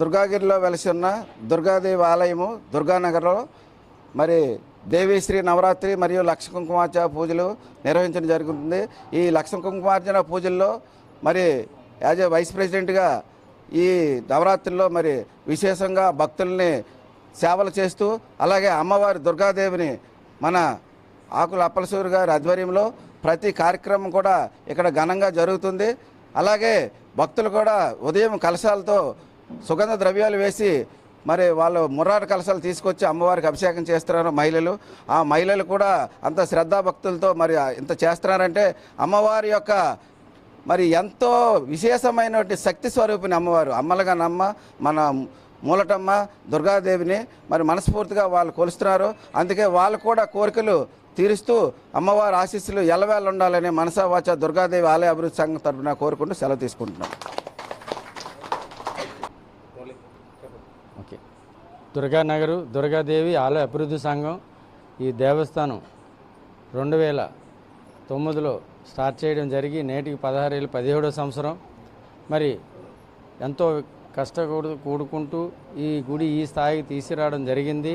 దుర్గాగిరిలో వెలిసి ఉన్న దుర్గాదేవి ఆలయము దుర్గానగర్లో మరి దేవీశ్రీ నవరాత్రి మరియు లక్ష కుంకుమార్చన పూజలు నిర్వహించడం జరుగుతుంది. ఈ లక్ష కుంకుమార్చన పూజల్లో మరి యాజ్ ఏ వైస్ ప్రెసిడెంట్గా ఈ నవరాత్రిలో మరి విశేషంగా భక్తుల్ని సేవలు చేస్తూ అలాగే అమ్మవారి దుర్గాదేవిని మన ఆకుల అప్పలసూరి గారి ఆధ్వర్యంలో ప్రతి కార్యక్రమం కూడా ఇక్కడ ఘనంగా జరుగుతుంది. అలాగే భక్తులు కూడా ఉదయం కలశాలతో సుగంధ ద్రవ్యాలు వేసి మరి వాళ్ళు ముర్రాడు కలశాలు తీసుకొచ్చి అమ్మవారికి అభిషేకం చేస్తున్నారు మహిళలు. ఆ మహిళలు కూడా అంత శ్రద్ధాభక్తులతో మరి ఇంత చేస్తున్నారంటే అమ్మవారి యొక్క మరి ఎంతో విశేషమైనటువంటి శక్తి స్వరూపిణి అమ్మవారు. అమ్మలుగా నమ్మ మన మూలటమ్మ దుర్గాదేవిని మరి మనస్ఫూర్తిగా వాళ్ళు కొలుస్తున్నారు. అందుకే వాళ్ళు కూడా కోరికలు తీరుస్తూ అమ్మవారి ఆశీస్సులు ఎల్లవేళ ఉండాలని మనసావాచ దుర్గాదేవి ఆలయ అభివృద్ధి సంఘం తరఫున కోరుకుంటూ సెలవు తీసుకుంటున్నాం. ఓకే దుర్గానగరు దుర్గాదేవి ఆలయ అభివృద్ధి సంఘం ఈ దేవస్థానం రెండు వేల తొమ్మిదిలో స్టార్ట్ చేయడం జరిగి నేటికి పదహారేళ్ళు పదిహేడో సంవత్సరం. మరి ఎంతో కష్టకూడు కూడుకుంటూ ఈ గుడి ఈ స్థాయికి తీసుకురావడం జరిగింది.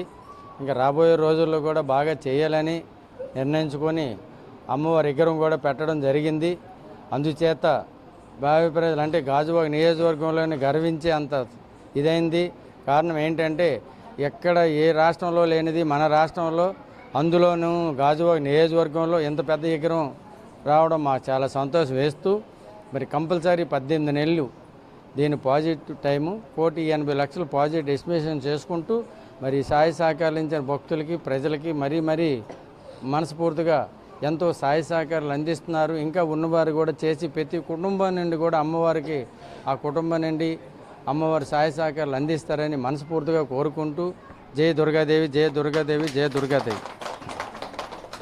ఇంకా రాబోయే రోజుల్లో కూడా బాగా చేయాలని నిర్ణయించుకొని అమ్మవారి విగ్రహం కూడా పెట్టడం జరిగింది. అందుచేత భావి ప్రజలు అంటే గాజువాక నియోజకవర్గంలోని గర్వించే అంత ఇదైంది. కారణం ఏంటంటే ఎక్కడ ఏ రాష్ట్రంలో లేనిది మన రాష్ట్రంలో అందులోనూ గాజువాక నియోజకవర్గంలో ఇంత పెద్ద ఎకరం రావడం మాకు చాలా సంతోషం వేస్తూ మరి కంపల్సరీ పద్దెనిమిది నెలలు దీని పాజిటివ్ టైము కోటి ఎనభై లక్షలు పాజిటివ్ ఎస్టిమేషన్ చేసుకుంటూ మరి సాయ సహకారించిన భక్తులకి ప్రజలకి మరీ మరీ మనస్ఫూర్తిగా ఎంతో సాయ సహకారాలు అందిస్తున్నారు. ఇంకా ఉన్నవారు కూడా చేసి ప్రతి కుటుంబం నుండి కూడా అమ్మవారికి ఆ కుటుంబం నుండి అమ్మవారి సహాయ సహకారాలు అందిస్తారని మనస్ఫూర్తిగా కోరుకుంటూ జయ దుర్గాదేవి జయ దుర్గాదేవి జయ దుర్గాదేవి.